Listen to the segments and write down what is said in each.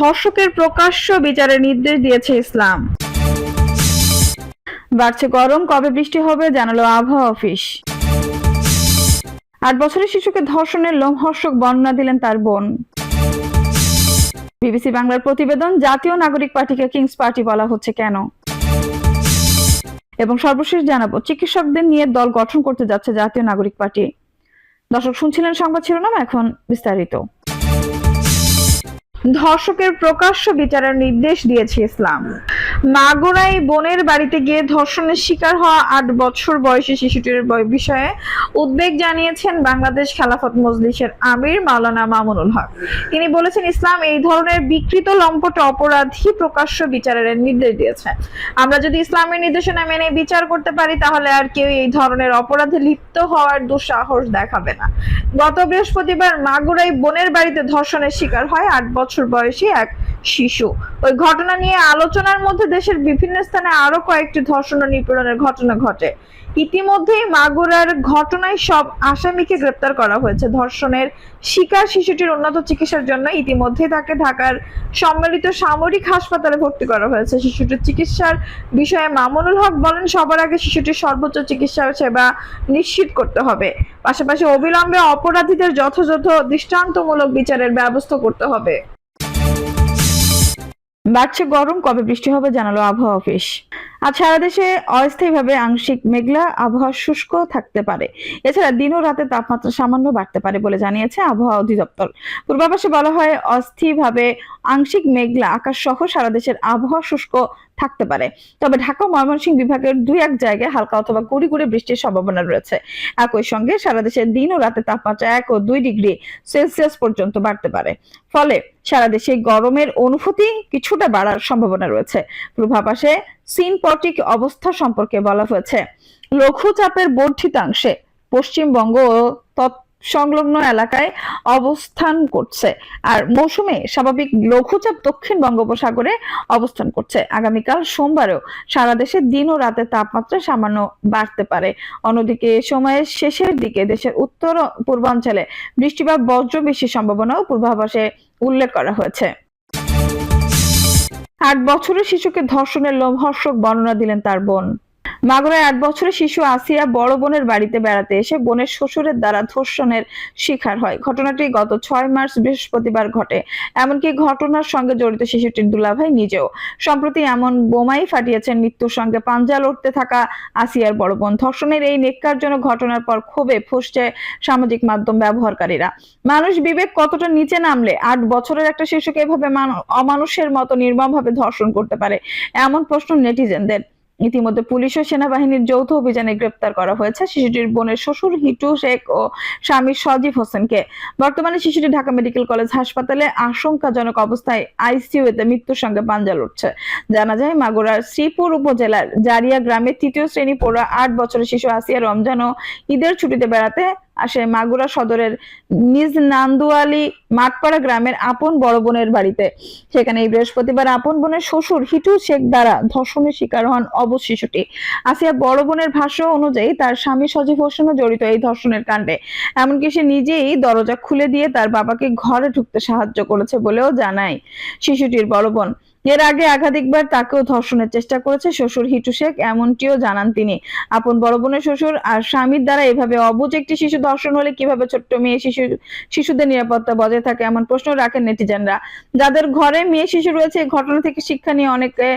ধর্ষকের প্রকাশ্য বিচারের নির্দেশ দিয়েছে ইসলাম। বাড়ছে গরম, কবে বৃষ্টি হবে জানালো আবহাওয়া অফিস। আট বছরের শিশুকে ধর্ষণের লোমহর্ষক বর্ণনা দিলেন তার বোন। বিবিসি বাংলার প্রতিবেদন, জাতীয় নাগরিক পার্টিকে কিংস পার্টি বলা হচ্ছে কেন? এবং সর্বশেষ জানাব, চিকিৎসকদের নিয়ে দল গঠন করতে যাচ্ছে জাতীয় নাগরিক পার্টি। দর্শক, শুনছিলেন সংবাদ শিরোনাম, এখন বিস্তারিত। ধর্ষকের প্রকাশ্য বিচারের নির্দেশ দিয়েছে ইসলাম। মাগুরাই বোনের বাড়িতে গিয়ে ধর্ষণের শিকার হওয়া আট বছর বয়সী শিশুটির বিষয়ে উদ্বেগ জানিয়েছেন বাংলাদেশ খেলাফত মজলিসের আমির মাওলানা মামুনুল হক। তিনি বলেছেন, ইসলাম এই ধরনের বিকৃত লম্পট অপরাধী প্রকাশ্য বিচারের নির্দেশ দিয়েছে। আমরা যদি ইসলামের নির্দেশনা মেনে বিচার করতে পারি, তাহলে আর কেউ এই ধরনের অপরাধে লিপ্ত হওয়ার দুঃসাহস দেখাবে না। গত বৃহস্পতিবার মাগুরাই বোনের বাড়িতে ধর্ষণের শিকার হয় আট বছর বয়সী এক শিশু। ওই ঘটনা নিয়ে আলোচনার মধ্যে দেশের বিভিন্ন স্থানে আরও কয়েকটি ধর্ষণ ও নিপীড়নের ঘটনা ঘটে। ইতিমধ্যেই মাগুরার ঘটনায় সব আসামিকে গ্রেপ্তার করা হয়েছে। ধর্ষণের শিকার শিশুটির উন্নত চিকিৎসার জন্য ইতিমধ্যে তাকে ঢাকার সম্মিলিত সামরিক হাসপাতালে ভর্তি করা হয়েছে। শিশুটির চিকিৎসার বিষয়ে মামুনুল হক বলেন, সবার আগে শিশুটির সর্বোচ্চ চিকিৎসা সেবা নিশ্চিত করতে হবে। পাশাপাশি অবিলম্বে অপরাধীদের যথাযথ দৃষ্টান্তমূলক বিচারের ব্যবস্থা করতে হবে। বাড়ছে গরম কবে বৃষ্টি হবে জানালো আবহাওয়া অফিস। আজ সারা দেশে অস্থায়ীভাবে আংশিক মেঘলা আবহাওয়া শুষ্ক থাকতে পারে। এছাড়া দিন ও রাতে তাপমাত্রা সামান্য বাড়তে পারে বলে জানিয়েছে আবহাওয়া অধিদপ্তর। পূর্বাভাসে বলা হয় অস্থিরভাবে আংশিক মেঘলা আকাশ সহ সারা দেশের আবহাওয়া শুষ্ক থাকতে পারে। তবে ঢাকা ময়মনসিংহ বিভাগের দুই এক জায়গায় হালকা অথবা গুড়ি গুড়ি বৃষ্টির সম্ভাবনা রয়েছে। একই সঙ্গে সারা দেশের দিন ও রাতে তাপমাত্রা এক ও দুই ডিগ্রি সেলসিয়াস পর্যন্ত বাড়তে পারে। ফলে সারা দেশে গরমের অনুভূতি কিছুটা বাড়ার সম্ভাবনা রয়েছে। পূর্বাভাসে সিনপটিক অবস্থা সম্পর্কে বলা হয়েছে। লঘুচাপের বর্ধিতাংশে পশ্চিমবঙ্গ ও সংলগ্ন এলাকায় অবস্থান করছে আর মৌসুমে স্বাভাবিক লঘুচাপ দক্ষিণ বঙ্গোপসাগরে অবস্থান করছে। আগামীকাল সোমবারেও সারা দেশে দিন ও রাতের তাপমাত্রা সামান্য বাড়তে পারে। অন্যদিকে সময়ের শেষের দিকে দেশের উত্তর পূর্বাঞ্চলে বৃষ্টি বা বজ্র বৃষ্টির সম্ভাবনাও পূর্বাভাসে উল্লেখ করা হয়েছে। আট বছরের শিশুকে ধর্ষণের লোমহর্ষক বর্ণনা দিলেন তার বোন। মাগুরায় আট বছরের শিশু আসিয়া বড় বোনের বাড়িতে বেড়াতে এসে বোনের শ্বশুরের দ্বারা ধর্ষণের শিকার হয়। ঘটনাটি গত ছয় মার্চ বৃহস্পতিবার ঘটে। এমনকি ঘটনার সঙ্গে জড়িত শিশুটির দুলাভাই নিজেও। সম্প্রতি এমন বোমাই ফাটিয়েছেন মৃত্যুর সঙ্গে পাঞ্জা লড়তে থাকা আসিয়ার বড় বোন। ধর্ষণের এই নেককারজনক ঘটনার পর ক্ষোভে ফুসছে সামাজিক মাধ্যম ব্যবহারকারীরা। মানুষ বিবেক কতটা নিচে নামলে আট বছরের একটা শিশুকে এভাবে অমানুষের মতো নির্মমভাবে ধর্ষণ করতে পারে, এমন প্রশ্ন নেটিজেনদের। ইতিমধ্যে পুলিশ ও সেনাবাহিনীর যৌথ অভিযানে গ্রেপ্তার করা হয়েছে শিশুটির বোনের শ্বশুর হিটু শেখ ও স্বামী সজীব হোসেনকে। বর্তমানে শিশুটি ঢাকা মেডিকেল কলেজ হাসপাতালে আশঙ্কাজনক অবস্থায় আইসিউ আইসিইউতে মৃত্যুর সঙ্গে পাঞ্জা লড়ছে জানা যায়, মাগুরার শ্রীপুর উপজেলার জারিয়া গ্রামের তৃতীয় শ্রেণি পড়া আট বছরের শিশু আসিয়া রমজান ও ঈদের ছুটিতে বেড়াতে আসে মাগুরা সদরের নিজ নান্দুয়ালি মাঠপাড়া গ্রামের আপন বড় বোনের বাড়িতে। সেখানে এই বৃহস্পতিবার আপন বোনের শ্বশুর হিটু শেখ দ্বারা ধর্ষণের শিকার হন অবশ শিশুটি আসিয়া বড় বোনের ভাষ্য অনুযায়ী তার স্বামী সজীব হোসেনও জড়িত এই ধর্ষণের কাণ্ডে। এমনকি সে নিজেই দরজা খুলে দিয়ে তার বাবাকে ঘরে ঢুকতে সাহায্য করেছে বলেও জানায় শিশুটির বড় বোন। এর আগে একাধিকবার তাকেও ধর্ষণের চেষ্টা করেছে শ্বশুর হিটু শেখ, এমনটিও জানান তিনি। আপন বড় বোনের শ্বশুর আর স্বামীর দ্বারা এভাবে অবুজ একটি শিশু ধর্ষণ হলে কীভাবে ছোট্ট মেয়ে শিশু, শিশুদের নিরাপত্তা বজায় থাকে এমন প্রশ্ন রাখেন নেটিজেনরা। যাদের ঘরে মেয়ে শিশু রয়েছে এই ঘটনা থেকে শিক্ষা নিয়ে অনেকে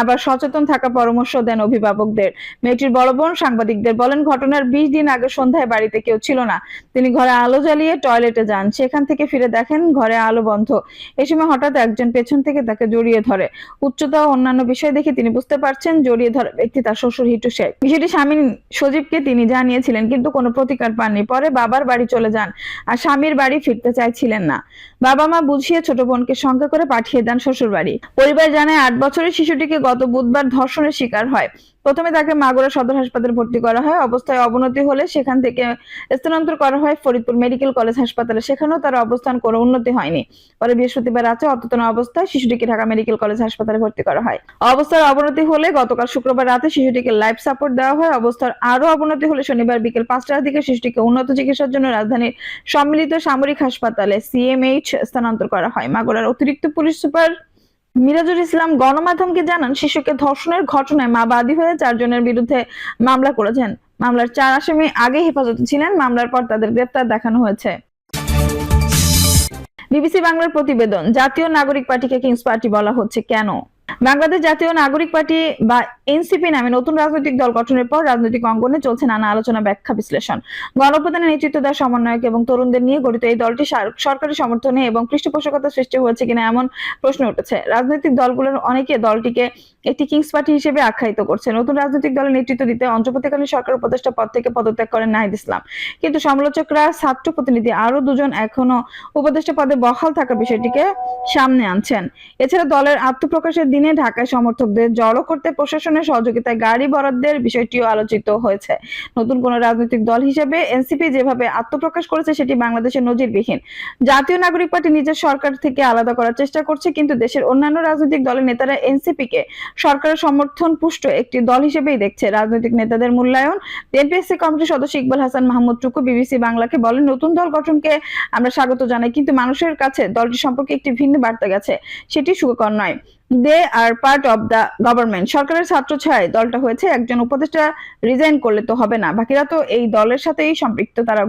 আবার সচেতন থাকা পরামর্শ দেন অভিভাবকদের। মেয়েটির বড় বোন সাংবাদিকদের বলেন, ঘটনার বিশ দিন আগে সন্ধ্যায় বাড়িতে কেউ ছিল না। তিনি ঘরে আলো জ্বালিয়ে টয়লেটে যান। সেখান থেকে ফিরে দেখেন ঘরে আলো বন্ধ। এ সময় হঠাৎ একজন পেছন থেকে তাকে জড়িয়ে ধরে। উচ্চতা ও অন্যান্য বিষয় দেখে তিনি বুঝতে পারছেন জড়িয়ে ধরা ব্যক্তি তার শ্বশুর হিটু শেখ। বিষয়টি স্বামী সজীবকে তিনি জানিয়েছিলেন, কিন্তু কোনো প্রতিকার পাননি। পরে বাবার বাড়ি চলে যান আর স্বামীর বাড়ি ফিরতে চাইছিলেন না। বাবা মা বুঝিয়ে ছোট বোনকে সঙ্গে করে পাঠিয়ে দেন শ্বশুর বাড়ি পরিবার জানায়, আট বছরের শিশুটিকে গত বুধবার ধর্ষণের শিকার হয়। প্রথমে তাকে মাগুরা সদর হাসপাতালে ভর্তি করা হয়। অবস্থায় অবনতি হলে সেখান থেকে স্থানান্তর করা হয় ফরিদপুর মেডিকেল কলেজ হাসপাতালে। সেখানেও তার অবস্থান কোনো উন্নতি হয়নি। পরে বৃহস্পতিবার রাতে অচেতন অবস্থায় শিশুটিকে ঢাকা মেডিকেল কলেজ হাসপাতালে ভর্তি করা হয়। অবস্থার অবনতি হলে গতকাল শুক্রবার রাতে শিশুটিকে লাইফ সাপোর্ট দেওয়া হয়। অবস্থার আরও অবনতি হলে শনিবার বিকেল পাঁচটার দিকে শিশুটিকে উন্নত চিকিৎসার জন্য রাজধানীর সম্মিলিত সামরিক হাসপাতালে সিএমএইচ স্থানান্তর করা হয়। মাগুরার অতিরিক্ত পুলিশ সুপার মিরাজুল ইসলাম গণমাধ্যমকে জানান, শিশুকে ধর্ষণের ঘটনায় মা বাদী হয়ে চারজনের বিরুদ্ধে মামলা করেছেন। মামলার চার আসামি আগে হেফাজতে ছিলেন, মামলার পর তাদের গ্রেপ্তার দেখানো হয়েছে। বিবিসি বাংলার প্রতিবেদন, জাতীয় নাগরিক পার্টিকে কিংস পার্টি বলা হচ্ছে কেন? বাংলাদেশ জাতীয় নাগরিক পার্টি বা এনসিপি নামে নতুন রাজনৈতিক দল গঠনের পর রাজনৈতিক অঙ্গনে চলছে নানা আলোচনা ব্যাখ্যা বিশ্লেষণ। গণপ্রধানের নেতৃত্ব দেওয়া সমন্বয়ক এবং তরুণদের নিয়ে গঠিত এই দলটি সার- সরকারি সমর্থনে এবং পৃষ্ঠপোষকতা সৃষ্টি হয়েছে কিনা এমন প্রশ্ন উঠেছে। রাজনৈতিক দলগুলোর অনেকে দলটিকে একটি কিংস পার্টি হিসেবে আখ্যায়িত করছে। নতুন রাজনৈতিক দলের নেতৃত্ব দিতে অন্তর্বর্তীকালীন সরকার উপদেষ্টা পদ থেকে পদত্যাগ করেন নাহিদ ইসলাম। কিন্তু সমালোচকরা, ছাত্র প্রতিনিধি আরও দুজন এখনও উপদেষ্টা পদে বহাল থাকার বিষয়টিকে সামনে আনছেন। এছাড়া দলের আত্মপ্রকাশের দিনে ঢাকায় সমর্থকদের জড়ো করতে প্রশাসনের সহযোগিতায় গাড়ি বরাদ্দের বিষয়টিও আলোচিত হয়েছে। নতুন কোন রাজনৈতিক দল হিসেবে এনসিপি যেভাবে আত্মপ্রকাশ করেছে, সেটি বাংলাদেশের নজিরবিহীন। জাতীয় নাগরিক পার্টি নিজের সরকার থেকে আলাদা করার চেষ্টা করছে, কিন্তু দেশের অন্যান্য রাজনৈতিক দলের নেতারা এনসিপি কে সরকারের সমর্থন পুষ্ট একটি দল হিসেবেই দেখছে। রাজনৈতিক নেতাদের মূল্যায়ন বিএনপিএসসি কমিটির সদস্য ইকবাল হাসান মাহমুদ টুকু বিবিসি বাংলাকে বলেন, নতুন দল গঠনকে আমরা স্বাগত জানাই, কিন্তু মানুষের কাছে দলটি সম্পর্কে একটি ভিন্ন বার্তা গেছে। সেটি সুখকর নয়। They are part of the government সরকারের ছাত্র ছায় দলটা হয়েছে, একজন উপদেষ্টা রিজাইন করলে তো হবে না। বাকিরা তো এই দলের সাথেই সম্পৃক্ত, তারা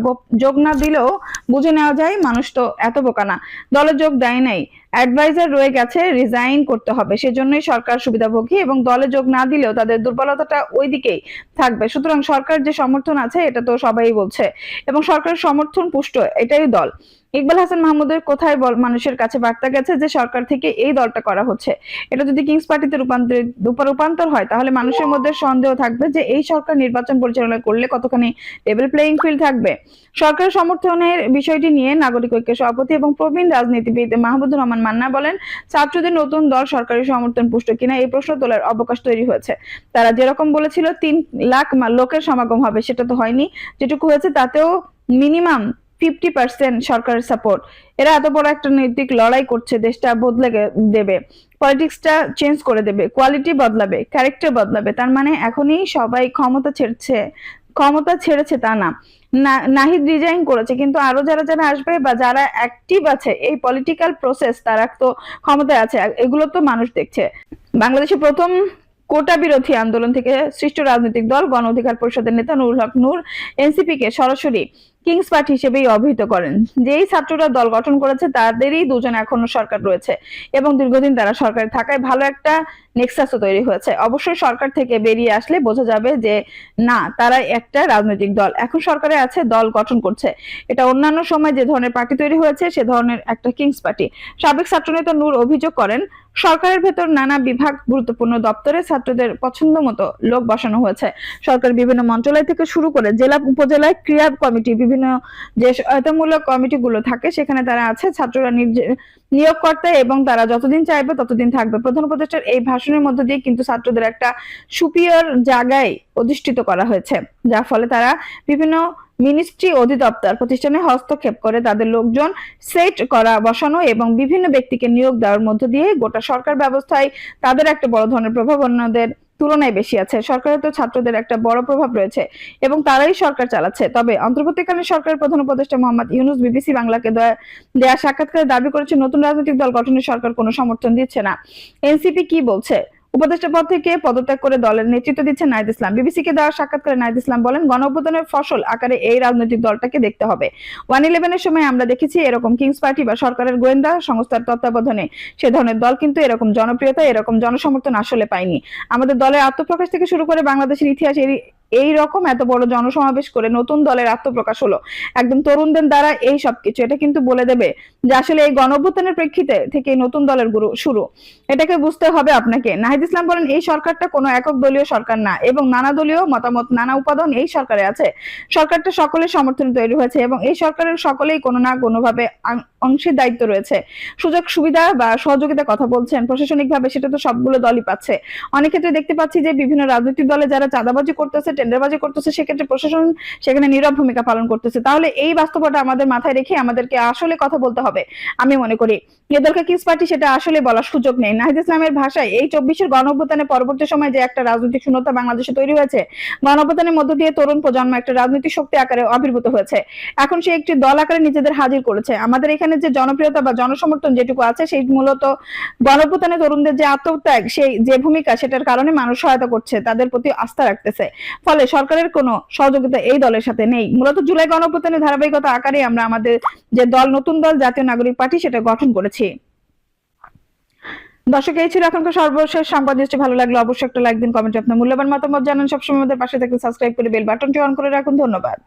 যোগ না দিলেও বুঝে নেওয়া যায়, মানুষ তো এত বোকা না। দলে যোগ দেয় নাই। অ্যাডভাইজার রয়ে গেছে রিজাইন করতে হবে। সেজন্যই সরকার সুবিধাভোগী এবং দলে যোগ না দিলেও তাদের দুর্বলতাটা ওই দিকেই থাকবে। সুতরাং সরকার যে সমর্থন আছে, এটা তো সবাই বলছে। এবং সরকারের সমর্থন পুষ্ট, এটাই দল। ইকবাল হাসান মাহমুদের কোথায় মানুষের কাছে বার্তা গেছে যে সরকার থেকে এই দলটা করা হচ্ছে? এটা যদি কিংস পার্টিতে রূপান্তর হয়, তাহলে মানুষের মধ্যে সন্দেহ থাকবে যে এই সরকার নির্বাচন পরিচালনা করলে কতখানি লেভেল প্লেইং ফিল্ড থাকবে? সরকার সমর্থনের বিষয়টি নিয়ে নাগরিক ঐক্যের সভাপতি এবং প্রবীণ রাজনীতিবিদ মাহমুদুর রহমান মান্না বলেন, ছাত্রদের নতুন দল সরকারি সমর্থন পুষ্ট কিনা এই প্রশ্ন তোলার অবকাশ তৈরি হয়েছে। তারা যেরকম বলেছিল, তিন লাখ লোকের সমাগম হবে, সেটা তো হয়নি। যেটুকু হয়েছে, তাতেও মিনিমাম ফিফটি পার্সেন্ট সরকারের সাপোর্ট এরা এত বড় একটা নৈতিক লড়াই করছে, দেশটা বদলে দেবে। পলিটিক্সটা চেঞ্জ করে দেবে কোয়ালিটি বদলাবে ক্যারেক্টার বদলাবে। তার মানে এখনই সবাই ক্ষমতা ছেড়ছে, ক্ষমতা ছেড়েছে তা না- নাহিদ রিজাইন করেছে, কিন্তু আরও যারা যারা আসবে বা যারা অ্যাক্টিভ আছে, এই পলিটিক্যাল প্রসেস তারা তো ক্ষমতায় আছে এগুলো তো মানুষ দেখছে। বাংলাদেশে প্রথম কোটা বিরোধী আন্দোলন থেকে সৃষ্ট রাজনৈতিক দল, গণ অধিকার পরিষদের নেতা নুরুল হক নূর এনসিপি কে সরাসরি কিংস পার্টি হিসেবেই অভিহিত করেন। যেই ছাত্ররা দল গঠন করেছে, তাদেরই দুজন এখনও সরকার রয়েছে এবং দীর্ঘদিন তারা সরকারে থাকায় ভালো একটা নেক্সাসও তৈরি হয়েছে। অবশ্যই সরকার থেকে বেরিয়ে আসলে বোঝা যাবে যে, না তারা একটা রাজনৈতিক দল। এখন সরকারে আছে, দল গঠন করছে। এটা অন্যান্য সময় যে ধরনের পার্টি তৈরি হয়েছে, সে ধরনের একটা কিংস পার্টি সাবেক ছাত্রনেতা নূর অভিযোগ করেন, সরকারের ভেতর নানা বিভাগ গুরুত্বপূর্ণ দপ্তরে ছাত্রদের পছন্দ মতো লোক বসানো হয়েছে। সরকার বিভিন্ন মন্ত্রণালয় থেকে শুরু করে জেলা, উপজেলায় ক্রিয়া কমিটি, বিভিন্ন যে সহায়তামূলক কমিটিগুলো থাকে, সেখানে তারা আছে, ছাত্ররা নিয়োগকর্তা এবং তারা যতদিন চাইবে ততদিন থাকবে। প্রধান উপদেষ্টার এই ভাষণের মধ্য দিয়ে কিন্তু ছাত্রদের একটা সুপিয়র জায়গায় অধিষ্ঠিত করা হয়েছে, যার ফলে তারা বিভিন্ন মিনিস্ট্রি অধিদপ্তর প্রতিষ্ঠানে হস্তক্ষেপ করে তাদের লোকজন সেট করা, বসানো এবং বিভিন্ন ব্যক্তিকে নিয়োগ দেওয়ার মধ্য দিয়ে গোটা সরকার ব্যবস্থায় তাদের একটা বড় ধরনের প্রভাব অন্যদের তুলনায় বেশি আছে। সরকারের তো ছাত্রদের একটা বড় প্রভাব রয়েছে এবং তারাই সরকার চালাচ্ছে। তবে অন্তর্বর্তীকালীন সরকারের প্রধান উপদেষ্টা মোহাম্মদ ইউনুস বিবিসি বাংলাকে দেয়া- সাক্ষাৎকারে দাবি করেছে, নতুন রাজনৈতিক দল গঠনে সরকার কোনো সমর্থন দিচ্ছে না। এনসিপি কি বলছে? উপদেষ্টা পদ থেকে পদত্যাগ করে দলের নেতৃত্ব দিচ্ছেন নাইদ ইসলাম। বিবিসি কে দেওয়া সাক্ষাৎকারে নাইদ ইসলাম বলেন গণবোধনের ফসল আকারে এই রাজনৈতিক দলটাকে দেখতে হবে। ওয়ান ইলেভেনের সময় আমরা দেখেছি এরকম কিংস পার্টি বা সরকারের গোয়েন্দা সংস্থার তত্ত্বাবধানে সে ধরনের দল কিন্তু এরকম জনপ্রিয়তা, এরকম জনসমর্থন আসলে পায়নি। আমাদের দলের আত্মপ্রকাশ থেকে শুরু করে বাংলাদেশের ইতিহাস এই রকম এত বড় জনসমাবেশ করে নতুন দলের আত্মপ্রকাশ হলো। একদম তরুণদের দ্বারা এই সবকিছু। এটা কিন্তু বলে দেবে যে আসলে এই গণঅভ্যুত্থানের প্রেক্ষিতে থেকে নতুন দলের গুরু শুরু। এটাকে বুঝতে হবে আপনাকে। নাহিদ ইসলাম বলেন, এই সরকারটা কোনো একক দলীয় সরকার না এবং নানা দলীয় মতামত, নানা উপাদান এই সরকারে আছে। সরকারটা সকলের সমর্থনে তৈরি হয়েছে এবং এই সরকারের সকলেই কোনো না কোনোভাবে অংশের দায়িত্ব রয়েছে। সুযোগ, সুবিধা বা সহযোগিতা কথা বলছেন। প্রশাসনিক ভাবে সেটা তো সবগুলো দলই পাচ্ছে। অনেক ক্ষেত্রে দেখতে পাচ্ছি যে বিভিন্ন রাজনৈতিক দলে যারা চাঁদাবাজি করতেছে টেন্ডারবাজি করতেছে, সেক্ষেত্রে প্রশাসন সেখানে নীরব ভূমিকা পালন করতেছে। তাহলে এই বাস্তবতা আমাদের মাথায় রেখে আমাদেরকে আসলে কথা বলতে হবে, আমি মনে করি। এ দলকে কিস পার্টি সেটা আসলে বলার সুযোগ নেই। নাহিদ ইসলামের ভাষায় এই চব্বিশের গণঅভ্যুত্থানের পরবর্তী সময় যে একটা রাজনৈতিক শূন্যতা বাংলাদেশে তৈরি হয়েছে, গণঅভ্যুত্থানের মধ্য দিয়ে তরুণ প্রজন্ম একটা রাজনৈতিক শক্তি আকারে আবির্ভূত হয়েছে। এখন সে একটি দল আকারে নিজেদের হাজির করেছে। আমাদের এখানে যে জনপ্রিয়তা বা জনসমর্থন যেটুকু আছে, সেই মূলত গণঅভ্যুত্থানে তরুণদের যে আত্মত্যাগ, সেই যে ভূমিকা, সেটার কারণে মানুষ সহায়তা করছে, তাদের প্রতি আস্থা রাখতেছে। ফলে সরকারের কোনো সহযোগিতা এই দলের সাথে নেই। মূলত জুলাই গণপ্রতনের ধারাবাহিকতা আকারে আমরা আমাদের যে দল, নতুন দল, জাতীয় নাগরিক পার্টি সেটা গঠন করেছি। দর্শক, এই ছিল এখনকার সর্বশেষ সংবাদ। দৃষ্টি ভালো লাগলে, অবশ্যই একটা লাইক দিন, কমেন্টে আপনার মূল্যবান মতামত জানান। সবসময় আমাদের পাশে থেকে সাবস্ক্রাইব করে বেল বাটনটি অন করে রাখুন। ধন্যবাদ।